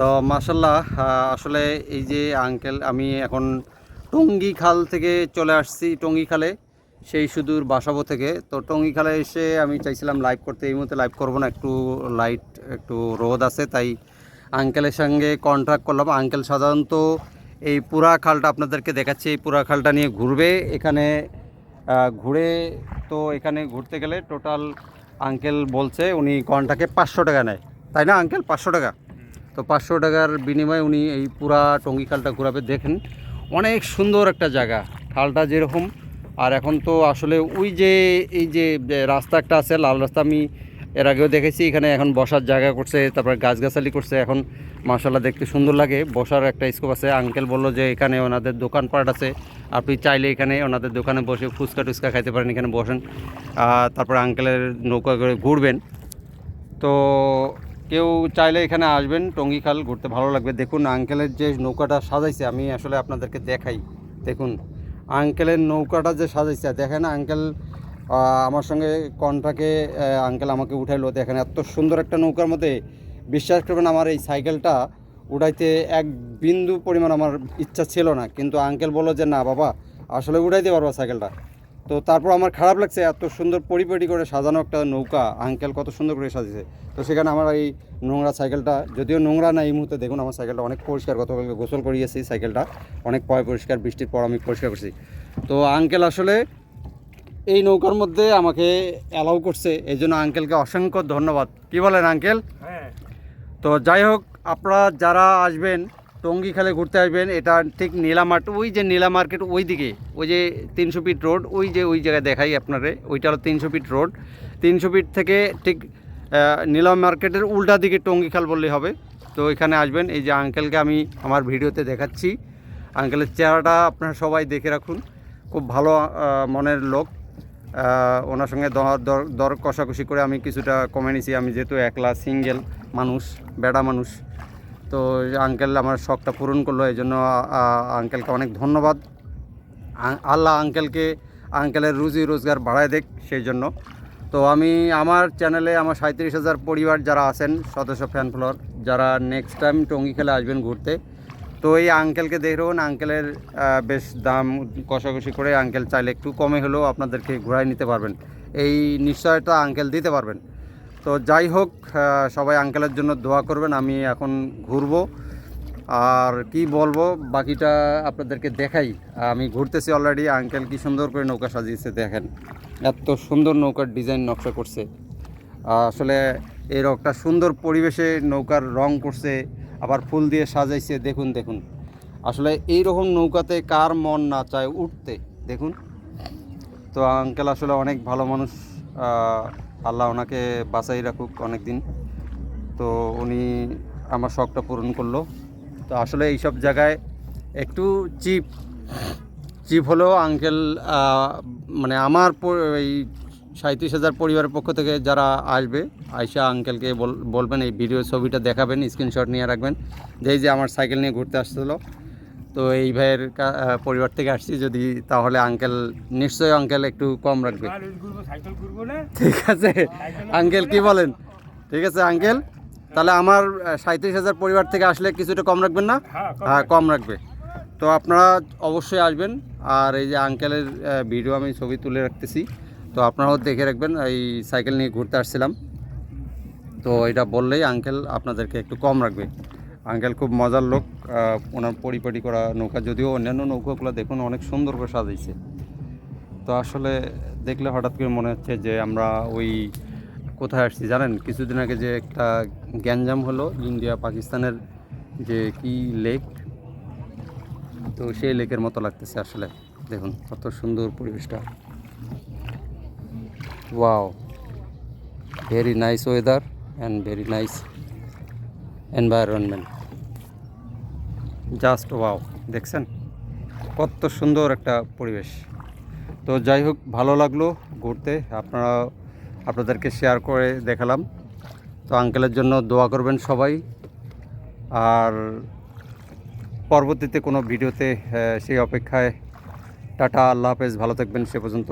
তো মাসাল্লাহ আসলে এই যে আঙ্কেল আমি এখন টঙ্গী খাল থেকে চলে আসছি, টঙ্গী খালে, সেই সুদূর বাসাবো থেকে। তো টঙ্গী খালে এসে আমি চাইছিলাম লাইভ করতে, এই মুহূর্তে লাইভ করব না, একটু লাইট একটু রোদ আছে, তাই আঙ্কেলের সঙ্গে কন্ট্রাক্ট করলাম। আঙ্কেল সাধারণত এই পুরা খালটা আপনাদেরকে দেখাচ্ছি, এই পুরা খালটা নিয়ে ঘুরবে। এখানে ঘুরে তো এখানে ঘুরতে গেলে টোটাল আঙ্কেল বলছে, উনি ঘন্টাকে পাঁচশো টাকা নেয়। তাই না আঙ্কেল পাঁচশো টাকা। তো পাঁচশো টাকার বিনিময়ে উনি এই পুরা টঙ্গী খালটা ঘুরাবে। দেখেন অনেক সুন্দর একটা জায়গা খালটা যেরকম। আর এখন তো আসলে ওই যে এই যে রাস্তা একটা আছে লাল রাস্তা আমি এর আগেও দেখেছি। এখানে এখন বসার জায়গা করছে তারপরে গাছগাছালি করছে। এখন মাসাল্লাহ দেখতে সুন্দর লাগে। বসার একটা স্কোপ আছে। আঙ্কেল বলল যে এখানে ওনাদের দোকানপাট আছে। আপনি চাইলে এখানে ওনাদের দোকানে বসে ফুচকা টুচকা খাইতে পারেন এখানে বসেন। তারপরে আঙ্কেলের নৌকা করে ঘুরবেন। তো কেউ চাইলে এখানে আসবেন, টঙ্গী খাল ঘুরতে ভালো লাগবে। দেখুন, আঙ্কেলের যে নৌকাটা সাজাইছে, আমি আসলে আপনাদেরকে দেখাই। দেখুন, আঙ্কেলের নৌকাটা যে সাজাইছে দেখেন আঙ্কেল আমার সঙ্গে কন্ট্রাকে আঙ্কেল আমাকে উঠাইলো, দেখেন এত সুন্দর একটা নৌকার মধ্যে। বিশ্বাস করবেন, আমার এই সাইকেলটা উঠাইতে এক বিন্দু পরিমাণ আমার ইচ্ছা ছিল না। কিন্তু আঙ্কেল বলল যে, না বাবা, আসলে উঠাইতে পারব সাইকেলটা। তো তারপর আমার খারাপ লাগছে এত সুন্দর পরিপাটি করে সাজানো একটা নৌকা আঙ্কেল কত সুন্দর করে সাজিয়েছে। তো সেখানে আমার এই নোংরা সাইকেলটা যদিও নোংরা না এই মুহূর্তে দেখুন আমার সাইকেলটা অনেক পরিষ্কার গতকালকে গোসল করিয়েছি সাইকেলটা অনেক পয় পরিষ্কার বৃষ্টির পর আমি পরিষ্কার করছি। তো আঙ্কেল আসলে এই নৌকার মধ্যে আমাকে অ্যালাউ করছে এই জন্য আঙ্কেলকে অসংখ্য ধন্যবাদ। কি বলেন আঙ্কেল হ্যাঁ। তো যাই হোক আপনারা যারা আসবেন টঙ্গী খালে ঘুরতে আসবেন, এটা ঠিক নীলা মার্ট, ওই যে নীলা মার্কেট ওই দিকে ওই যে তিনশো ফিট রোড, ওই যে ওই জায়গায় দেখাই আপনারে, ওইটা হলো তিনশো ফিট রোড। তিনশো ফিট থেকে ঠিক নীলা মার্কেটের উল্টা দিকে টঙ্গি খাল বললেই হবে। তো এখানে আসবেন, এই যে আঙ্কেলকে আমি আমার ভিডিওতে দেখাচ্ছি। আঙ্কেলের চেহারাটা আপনারা সবাই দেখে রাখুন, খুব ভালো মনের লোক। ওনার সঙ্গে দর দর কষাকষি করে আমি কিছুটা কমে নিছি। আমি যেহেতু একলা সিঙ্গেল মানুষ, বেড়া মানুষ তো আঙ্কেল আমার শখটা পূরণ করল, এই জন্য আঙ্কেলকে অনেক ধন্যবাদ। আল্লাহ আঙ্কেলকে আঙ্কেলের রুজি রোজগার বাড়ায় দেখ সেই জন্য। তো আমি আমার চ্যানেলে আমার সাঁত্রিশ হাজার পরিবার যারা আছেন, সদস্য ফ্যান ফলোয়ার যারা নেক্সট টাইম টঙ্গি খেলে আসবেন ঘুরতে, তো এই আঙ্কেলকে দেখুন আঙ্কেলের বেশ দাম কষাকষি করে আঙ্কেল চাইলে একটু কমে হলেও আপনাদেরকে ঘুরাই নিতে পারবেন। এই নিশ্চয়তা আঙ্কেল দিতে পারবেন। তো যাই হোক সবাই আঙ্কেলের জন্য দোয়া করবেন, আমি এখন ঘুরবো। আর কি বলব, বাকিটা আপনাদেরকে দেখাই। আমি ঘুরতেছি অলরেডি আঙ্কেল কি সুন্দর করে নৌকা সাজিয়েছে, দেখেন। এত সুন্দর নৌকার ডিজাইন নকশা করছে। আসলে এর একটা সুন্দর পরিবেশে নৌকার রং করছে, আবার ফুল দিয়ে সাজাইছে, দেখুন দেখুন। আসলে এই রকম নৌকাতে কার মন না চায় উঠতে, দেখুন। তো আঙ্কেল আসলে অনেক ভালো মানুষ আল্লাহ ওনাকে বাঁচাই রাখুক অনেক দিন তো উনি আমার শখটা পূরণ করল। তো আসলে এইসব জায়গায় একটু চিপ চিপ হলেও আঙ্কেল মানে আমার এই সাঁত্রিশ হাজার পরিবারের পক্ষ থেকে যারা আসবে আয়সা আঙ্কেলকে বল- বলবেন, এই ভিডিও ছবিটা দেখাবেন স্ক্রিনশট নিয়ে রাখবেন। যে এই যে আমার সাইকেল নিয়ে ঘুরতে আসছিল তো এই ভাইয়ের পরিবার থেকে আসছি যদি তাহলে আঙ্কেল নিশ্চয়ই আঙ্কেল একটু কম রাখবে। ঠিক আছে। আঙ্কেল কি বলেন? ঠিক আছে আঙ্কেল তাহলে আমার সাঁত্রিশ হাজার পরিবার থেকে আসলে কিছুটা কম রাখবেন না? হ্যাঁ কম হ্যাঁ রাখবে। তো আপনারা অবশ্যই আসবেন। আর এই যে আঙ্কেলের ভিডিও আমি ছবি তুলে রাখতেছি। তো আপনারাও দেখে রাখবেন এই সাইকেল নিয়ে ঘুরতে আসছিলাম। তো এটা বললেই আঙ্কেল আপনাদেরকে একটু কম রাখবে। আঙ্কেল খুব মজার লোক ওনার পরিপাটি করা নৌকা, যদিও অন্যান্য নৌকাগুলো দেখুন অনেক সুন্দর করে সাজাইছে। তো আসলে দেখলে হঠাৎ করে মনে হচ্ছে যে আমরা ওই কোথায় আসছি, জানেন? কিছুদিন আগে যে একটা গ্যাঞ্জাম হলো ইন্ডিয়া, পাকিস্তানের যে কি লেক, তো সেই লেকের মতো লাগতেছে আসলে। দেখুন কত সুন্দর পরিবেশটা। Wow, very nice weather and very nice environment. Just wow, দেখছেন? কত সুন্দর একটা পরিবেশ। তো যাই হোক, ভালো লাগল ঘুরতে। আপনারা, আপনাদেরকে শেয়ার করে দেখালাম। তো আঙ্কেলের জন্য দোয়া করবেন সবাই। আর পরবর্তীতে কোনো ভিডিওতে সেই অপেক্ষায়। টাটা, আল্লাহ হাফেজ, ভালো থাকবেন সে পর্যন্ত।